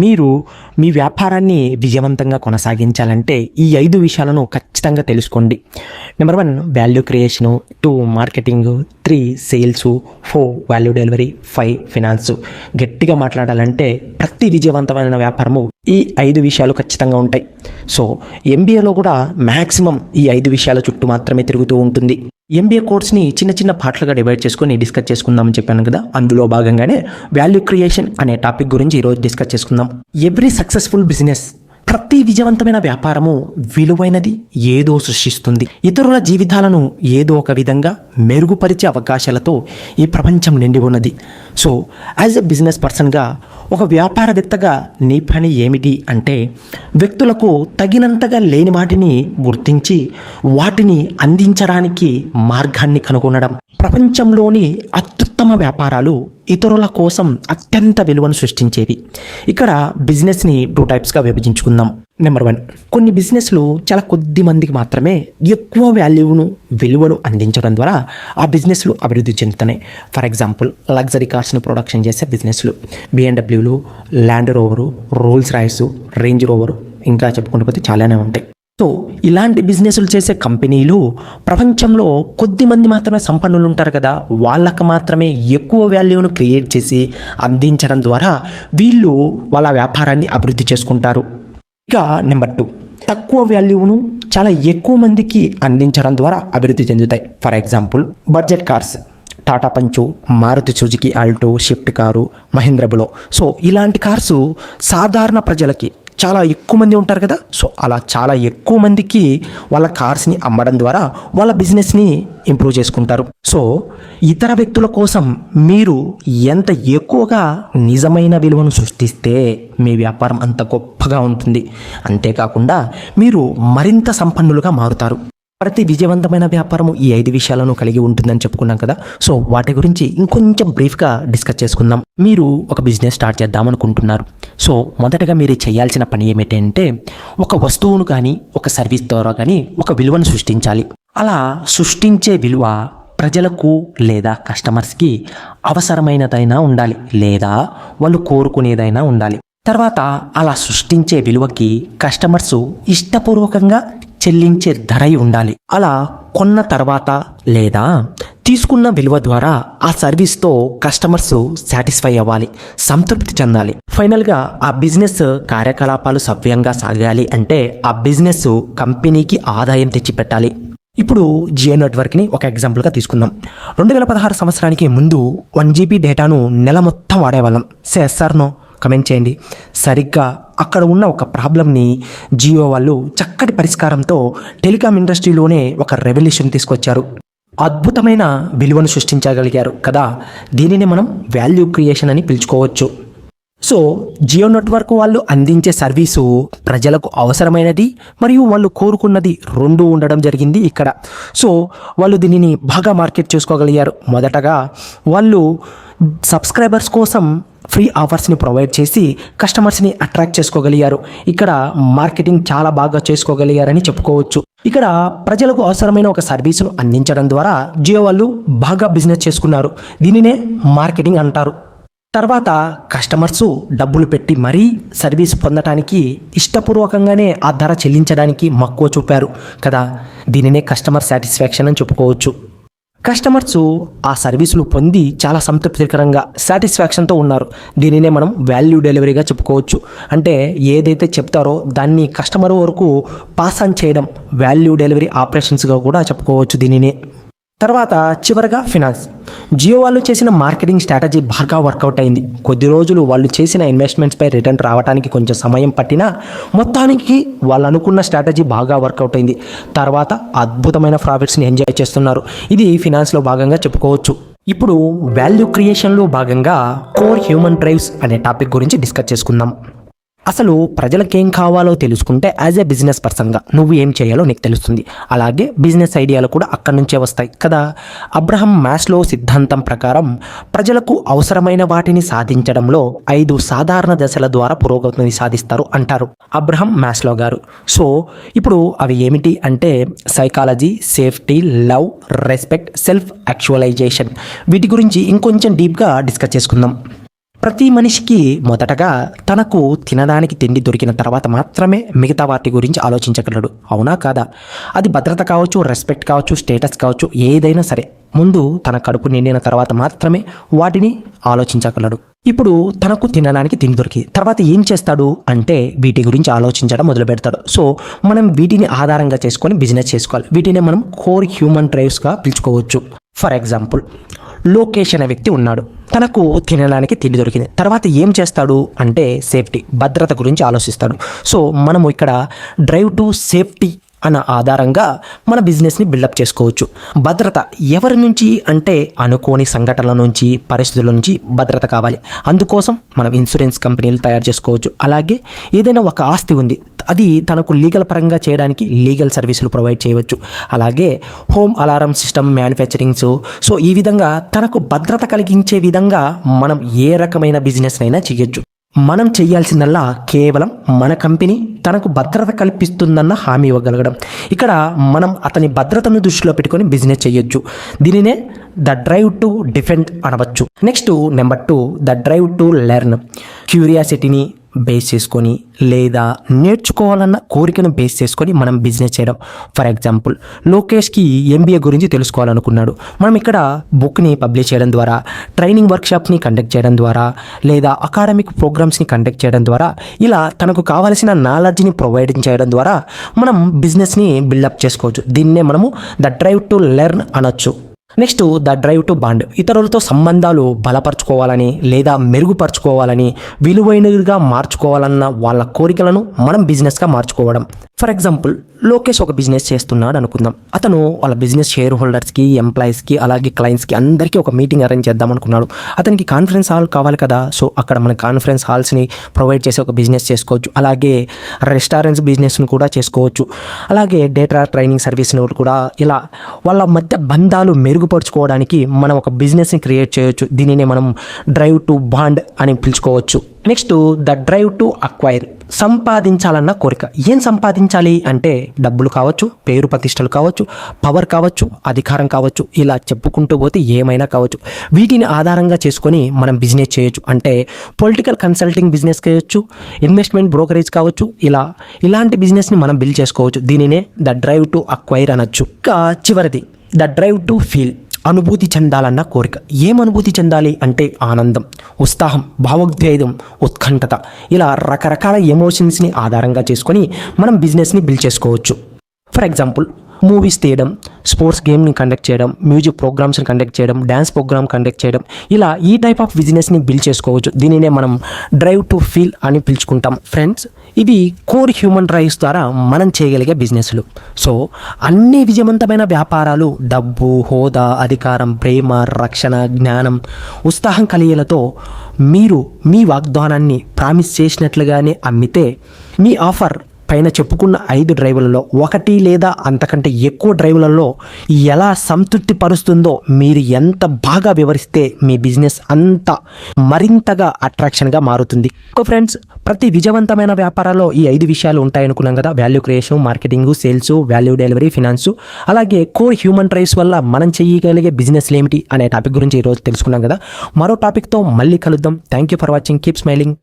మీరు మీ వ్యాపారాన్ని విజయవంతంగా కొనసాగించాలంటే ఈ ఐదు విషయాలను ఖచ్చితంగా తెలుసుకోండి. Number one value creation two marketing three sales four value delivery five finance గట్టిగా మాట్లాడాలంటే ప్రతి విజయవంతమైన వ్యాపారము ఈ ఐదు విషయాలు ఖచ్చితంగా ఉంటాయి. సో ఎంబీఏలో కూడా మ్యాక్సిమం ఈ ఐదు విషయాల చుట్టూ మాత్రమే తిరుగుతూ ఉంటుంది. ఎంబీఏ కోర్స్ని చిన్న చిన్న పార్ట్లుగా డివైడ్ చేసుకొని డిస్కస్ చేసుకుందామని చెప్పాను కదా. అందులో భాగంగానే వాల్యూ క్రియేషన్ అనే టాపిక్ గురించి ఈరోజు డిస్కస్ చేసుకుందాం. ఎవ్రీ సక్సెస్ఫుల్ బిజినెస్ ప్రతి విజయవంతమైన వ్యాపారము విలువైనది ఏదో సృష్టిస్తుంది. ఇతరుల జీవితాలను ఏదో ఒక విధంగా మెరుగుపరిచే అవకాశాలతో ఈ ప్రపంచం నిండి ఉన్నది. సో యాజ్ ఎ బిజినెస్ పర్సన్గా ఒక వ్యాపారవేత్తగా నీ పని ఏమిటి అంటే వ్యక్తులకు తగినంతగా లేని వాటిని గుర్తించి వాటిని అందించడానికి మార్గాన్ని కనుగొనడం. ప్రపంచంలోని అత్యుత్తమ వ్యాపారాలు ఇతరుల కోసం అత్యంత విలువను సృష్టించేవి. ఇక్కడ బిజినెస్ని టూ టైప్స్గా విభజించుకుందాం. నెంబర్ వన్ కొన్ని బిజినెస్లు చాలా కొద్ది మందికి మాత్రమే ఎక్కువ వాల్యూను విలువను అందించడం ద్వారా ఆ బిజినెస్లు అభివృద్ధి చెందుతున్నాయి. ఫర్ ఎగ్జాంపుల్ లగ్జరీ కార్స్ను ప్రొడక్షన్ చేసే బిజినెస్లు బిఎండబ్ల్యూలు Land Rover Rolls Royce Range Rover ఇంకా చెప్పుకుంటూ పోతే చాలానే ఉంటాయి. సో ఇలాంటి బిజినెస్లు చేసే కంపెనీలు ప్రపంచంలో కొద్ది మంది మాత్రమే సంపన్నులు ఉంటారు కదా. వాళ్ళకు మాత్రమే ఎక్కువ వాల్యూను క్రియేట్ చేసి అందించడం ద్వారా వీళ్ళు వాళ్ళ వ్యాపారాన్ని అభివృద్ధి చేసుకుంటారు. ఇక నెంబర్ టూ తక్కువ వాల్యూను చాలా ఎక్కువ మందికి అందించడం ద్వారా అభివృద్ధి చెందుతాయి. For example budget cars Tata Punch Maruti Suzuki Alto Swift car Mahindra బులో so ఇలాంటి కార్సు సాధారణ ప్రజలకి చాలా ఎక్కువ మంది ఉంటారు కదా. సో అలా చాలా ఎక్కువ మందికి వాళ్ళ కార్స్ని అమ్మడం ద్వారా వాళ్ళ బిజినెస్ని ఇంప్రూవ్ చేసుకుంటారు. సో ఇతర వ్యక్తుల కోసం మీరు ఎంత ఎక్కువగా నిజమైన విలువను సృష్టిస్తే మీ వ్యాపారం అంత గొప్పగా ఉంటుంది. అంతేకాకుండా మీరు మరింత సంపన్నులుగా మారుతారు. ప్రతి విజయవంతమైన వ్యాపారము ఈ ఐదు విషయాలను కలిగి ఉంటుందని చెప్పుకున్నాం కదా. సో వాటి గురించి ఇంకొంచెం బ్రీఫ్గా డిస్కస్ చేసుకుందాం. మీరు ఒక బిజినెస్ స్టార్ట్ చేద్దాం అనుకుంటున్నారు సో మొదటగా మీరు చేయాల్సిన పని ఏమిటంటే ఒక వస్తువును కానీ ఒక సర్వీస్ ద్వారా కానీ ఒక విలువను సృష్టించాలి. అలా సృష్టించే విలువ ప్రజలకు లేదా కస్టమర్స్కి అవసరమైనదైనా ఉండాలి లేదా వాళ్ళు కోరుకునేదైనా ఉండాలి. తర్వాత అలా సృష్టించే విలువకి కస్టమర్స్ ఇష్టపూర్వకంగా చెల్లించే ధర ఉండాలి. అలా కొన్న తర్వాత లేదా తీసుకున్న విలువ ద్వారా ఆ సర్వీస్తో కస్టమర్స్ సాటిస్ఫై అవ్వాలి సంతృప్తి చెందాలి. ఫైనల్గా ఆ బిజినెస్ కార్యకలాపాలు సవ్యంగా సాగాలి అంటే ఆ బిజినెస్ కంపెనీకి ఆదాయం తెచ్చిపెట్టాలి. ఇప్పుడు జియో నెట్వర్క్ని ఒక ఎగ్జాంపుల్గా తీసుకుందాం. రెండు వేల పదహారు సంవత్సరానికి ముందు వన్ జీబీ డేటాను నెల మొత్తం వాడేవాళ్ళం. సెస్ఆర్నో కమెంట్ చేయండి. సరిగ్గా అక్కడ ఉన్న ఒక ప్రాబ్లమ్ని జియో వాళ్ళు చక్కటి పరిష్కారంతో టెలికాం ఇండస్ట్రీలోనే ఒక రెవల్యూషన్ తీసుకొచ్చారు. అద్భుతమైన విలువను సృష్టించగలిగారు కదా. దీనిని మనం వాల్యూ క్రియేషన్ అని పిలుచుకోవచ్చు. సో జియో నెట్వర్క్ వాళ్ళు అందించే సర్వీసు ప్రజలకు అవసరమైనది మరియు వాళ్ళు కోరుకున్నది రెండు ఉండడం జరిగింది ఇక్కడ. సో వాళ్ళు దీనిని బాగా మార్కెట్ చేసుకోగలిగారు. మొదటగా వాళ్ళు సబ్స్క్రైబర్స్ కోసం ఫ్రీ ఆఫర్స్ని ప్రొవైడ్ చేసి కస్టమర్స్ని అట్రాక్ట్ చేసుకోగలిగారు. ఇక్కడ మార్కెటింగ్ చాలా బాగా చేసుకోగలిగారని చెప్పుకోవచ్చు. ఇక్కడ ప్రజలకు అవసరమైన ఒక సర్వీసును అందించడం ద్వారా జియో వాళ్ళు బాగా బిజినెస్ చేసుకున్నారు. దీనినే మార్కెటింగ్ అంటారు. తర్వాత కస్టమర్స్ డబ్బులు పెట్టి మరీ సర్వీస్ పొందటానికి ఇష్టపూర్వకంగానే ఆ ధర చెల్లించడానికి మక్కువ చూపారు కదా. దీనినే కస్టమర్ సాటిస్ఫాక్షన్ అని చెప్పుకోవచ్చు. కస్టమర్స్ ఆ సర్వీసులు పొంది చాలా సంతృప్తికరంగా సాటిస్ఫాక్షన్తో ఉన్నారు. దీనినే మనం వాల్యూ డెలివరీగా చెప్పుకోవచ్చు. అంటే ఏదైతే చెప్తారో దాన్ని కస్టమర్ వరకు పాస్ ఆన్ చేయడం వాల్యూ డెలివరీ ఆపరేషన్స్గా కూడా చెప్పుకోవచ్చు దీనినే. తర్వాత చివరగా ఫినాన్స్. జియో వాళ్ళు చేసిన మార్కెటింగ్ స్ట్రాటజీ బాగా వర్కౌట్ అయింది. కొద్ది రోజులు వాళ్ళు చేసిన ఇన్వెస్ట్మెంట్స్పై రిటర్న్ రావడానికి కొంచెం సమయం పట్టినా మొత్తానికి వాళ్ళు అనుకున్న స్ట్రాటజీ బాగా వర్కౌట్ అయింది. తర్వాత అద్భుతమైన ప్రాఫిట్స్ని ఎంజాయ్ చేస్తున్నారు. ఇది ఫినాన్స్లో భాగంగా చెప్పుకోవచ్చు. ఇప్పుడు వాల్యూ క్రియేషన్లో భాగంగా కోర్ హ్యూమన్ డ్రైవ్స్ అనే టాపిక్ గురించి డిస్కస్ చేసుకుందాం. అసలు ప్రజలకేం కావాలో తెలుసుకుంటే యాజ్ ఏ బిజినెస్ పర్సన్గా నువ్వు ఏం చేయాలో నీకు తెలుస్తుంది. అలాగే బిజినెస్ ఐడియాలు కూడా అక్కడి నుంచే వస్తాయి కదా. అబ్రహం మ్యాస్లో సిద్ధాంతం ప్రకారం ప్రజలకు అవసరమైన వాటిని సాధించడంలో ఐదు సాధారణ దశల ద్వారా పురోగతిని సాధిస్తారు అంటారు అబ్రహం మ్యాస్లో గారు. సో ఇప్పుడు అవి ఏమిటి అంటే psychology safety love respect self actualization వీటి గురించి ఇంకొంచెం డీప్గా డిస్కస్ చేసుకుందాం. ప్రతి మనిషికి మొదటగా తనకు తినడానికి తిండి దొరికిన తర్వాత మాత్రమే మిగతా వాటి గురించి ఆలోచించగలడు. అవునా కాదా? అది భద్రత కావచ్చు రెస్పెక్ట్ కావచ్చు స్టేటస్ కావచ్చు ఏదైనా సరే. ముందు తన కడుపు నిండిన తర్వాత మాత్రమే వాటిని ఆలోచించగలడు. ఇప్పుడు తనకు తినడానికి తిండి దొరికి తర్వాత ఏం చేస్తాడు అంటే వీటి గురించి ఆలోచించడం మొదలు పెడతాడు. సో మనం వీటిని ఆధారంగా చేసుకొని బిజినెస్ చేసుకోవాలి. వీటిని మనం కోర్ హ్యూమన్ డ్రైవ్స్గా పిలుచుకోవచ్చు. ఫర్ ఎగ్జాంపుల్ లోకేష్ అనే వ్యక్తి ఉన్నాడు. తనకు తినడానికి తిండి దొరికింది. తర్వాత ఏం చేస్తాడు అంటే సేఫ్టీ భద్రత గురించి ఆలోచిస్తాడు. సో మనము ఇక్కడ డ్రైవ్ టు సేఫ్టీ అన్న ఆధారంగా మన బిజినెస్ని బిల్డప్ చేసుకోవచ్చు. భద్రత ఎవరి నుంచి అంటే అనుకోని సంఘటనల నుంచి పరిస్థితుల నుంచి భద్రత కావాలి. అందుకోసం మనం ఇన్సూరెన్స్ కంపెనీలు తయారు చేసుకోవచ్చు. అలాగే ఏదైనా ఒక ఆస్తి ఉంది. అది తనకు లీగల్ పరంగా చేయడానికి లీగల్ సర్వీసులు ప్రొవైడ్ చేయవచ్చు. అలాగే home alarm system manufacturings. So ఈ విధంగా తనకు భద్రత కలిగించే విధంగా మనం ఏ రకమైన బిజినెస్ అయినా చేయొచ్చు. మనం చేయాల్సిందల్లా కేవలం మన కంపెనీ తనకు భద్రత కల్పిస్తుందన్న హామీ ఇవ్వగలగడం. ఇక్కడ మనం అతని భద్రతను దృష్టిలో పెట్టుకొని బిజినెస్ చేయొచ్చు. దీనినే ద డ్రైవ్ టు డిఫెండ్ అనవచ్చు. Next number two the drive to learn. క్యూరియాసిటీని base చేసుకొని లేదా నేర్చుకోవాలన్న కోరికను బేస్ చేసుకొని మనం బిజినెస్ చేయడం. ఫర్ ఎగ్జాంపుల్ లోకేష్కి ఎంబీఏ గురించి తెలుసుకోవాలనుకున్నాడు. మనం ఇక్కడ బుక్ని పబ్లిష్ చేయడం ద్వారా ట్రైనింగ్ వర్క్షాప్ని కండక్ట్ చేయడం ద్వారా లేదా అకాడమిక్ ప్రోగ్రామ్స్ని కండక్ట్ చేయడం ద్వారా ఇలా తనకు కావలసిన నాలెడ్జ్ని ప్రొవైడ్ చేయడం ద్వారా మనం బిజినెస్ని బిల్డప్ చేసుకోవచ్చు. దీన్నే మనము ద డ్రైవ్ టు లెర్న్ అనొచ్చు. Next the drive to bond. ఇతరులతో సంబంధాలు బలపరచుకోవాలని లేదా మెరుగుపరచుకోవాలని విలువైనదిగా మార్చుకోవాలన్న వాళ్ళ కోరికలను మనం బిజినెస్గా మార్చుకోవడం. ఫర్ ఎగ్జాంపుల్ లోకేష్ ఒక బిజినెస్ చేస్తున్నాడు అనుకుందాం. అతను వాళ్ళ బిజినెస్ షేర్ హోల్డర్స్కి ఎంప్లాయీస్కి అలాగే క్లయింట్స్కి అందరికీ ఒక మీటింగ్ అరేంజ్ చేద్దాం అనుకున్నాడు. అతనికి కాన్ఫరెన్స్ హాల్ కావాలి కదా. సో అక్కడ మన కాన్ఫరెన్స్ హాల్స్ని ప్రొవైడ్ చేసి ఒక బిజినెస్ చేసుకోవచ్చు. అలాగే రెస్టారెంట్స్ బిజినెస్ను కూడా చేసుకోవచ్చు. అలాగే డేటా ట్రైనింగ్ సర్వీస్ను కూడా ఇలా వాళ్ళ మధ్య బంధాలు మెరుగుపరుచుకోవడానికి మనం ఒక బిజినెస్ని క్రియేట్ చేయొచ్చు. దీనినే మనం డ్రైవ్ టు బాండ్ అని పిలుచుకోవచ్చు. Next the drive to acquire సంపాదించాలన్న కోరిక. ఏం సంపాదించాలి అంటే డబ్బులు కావచ్చు పేరు ప్రతిష్టలు కావచ్చు పవర్ కావచ్చు అధికారం కావచ్చు ఇలా చెప్పుకుంటూ పోతే ఏమైనా కావచ్చు. వీటిని ఆధారంగా చేసుకొని మనం బిజినెస్ చేయొచ్చు. అంటే పొలిటికల్ కన్సల్టింగ్ బిజినెస్ చేయొచ్చు ఇన్వెస్ట్మెంట్ బ్రోకరేజ్ కావచ్చు ఇలా ఇలాంటి బిజినెస్ని మనం బిల్డ్ చేసుకోవచ్చు. దీనినే ద డ్రైవ్ టు అక్వైర్ అనొచ్చు ఇంకా చివరిది. ద డ్రైవ్ టు ఫీల్ అనుభూతి చెందాలన్న కోరిక. ఏం అనుభూతి చెందాలి అంటే ఆనందం ఉత్సాహం భావోద్వేగం ఉత్కంఠత. ఇలా రకరకాల ఎమోషన్స్ని ఆధారంగా చేసుకొని మనం బిజినెస్ని బిల్డ్ చేసుకోవచ్చు. ఫర్ ఎగ్జాంపుల్ మూవీస్ తీయడం స్పోర్ట్స్ గేమ్ని కండక్ట్ చేయడం మ్యూజిక్ ప్రోగ్రామ్స్ని కండక్ట్ చేయడం డ్యాన్స్ ప్రోగ్రామ్ కండక్ట్ చేయడం ఇలా ఈ టైప్ ఆఫ్ బిజినెస్ని బిల్డ్ చేసుకోవచ్చు. దీనినే మనం డ్రైవ్ టు ఫీల్ అని పిలుచుకుంటాం. ఫ్రెండ్స్ ఇవి కోర్ హ్యూమన్ డ్రైవ్స్ ద్వారా మనం చేయగలిగే బిజినెస్లు సో అన్ని విజయవంతమైన వ్యాపారాలు డబ్బు హోదా అధికారం ప్రేమ రక్షణ జ్ఞానం ఉత్సాహం కలిగేలతో మీరు మీ వాగ్దానాన్ని ప్రామిస్ చేసినట్లుగానే అమ్మితే మీ ఆఫర్ పైన చెప్పుకున్న ఐదు డ్రైవ్లలో ఒకటి లేదా అంతకంటే ఎక్కువ డ్రైవ్లలో ఎలా సంతృప్తి పరుస్తుందో మీరు ఎంత బాగా వివరిస్తే మీ బిజినెస్ అంత మరింతగా అట్రాక్షన్గా మారుతుంది. ఇంకో ఫ్రెండ్స్ ప్రతి విజయవంతమైన వ్యాపారాల్లో ఈ ఐదు విషయాలు ఉంటాయనుకున్నాం కదా. Value creation marketing sales value delivery finance అలాగే కోర్ హ్యూమన్ డ్రైవ్స్ వల్ల మనం చేయగలిగే బిజినెస్లు ఏమిటి అనే టాపిక్ గురించి ఈరోజు తెలుసుకున్నాం కదా. మరో టాపిక్తో మళ్ళీ కలుద్దాం. Thank you for watching. Keep smiling.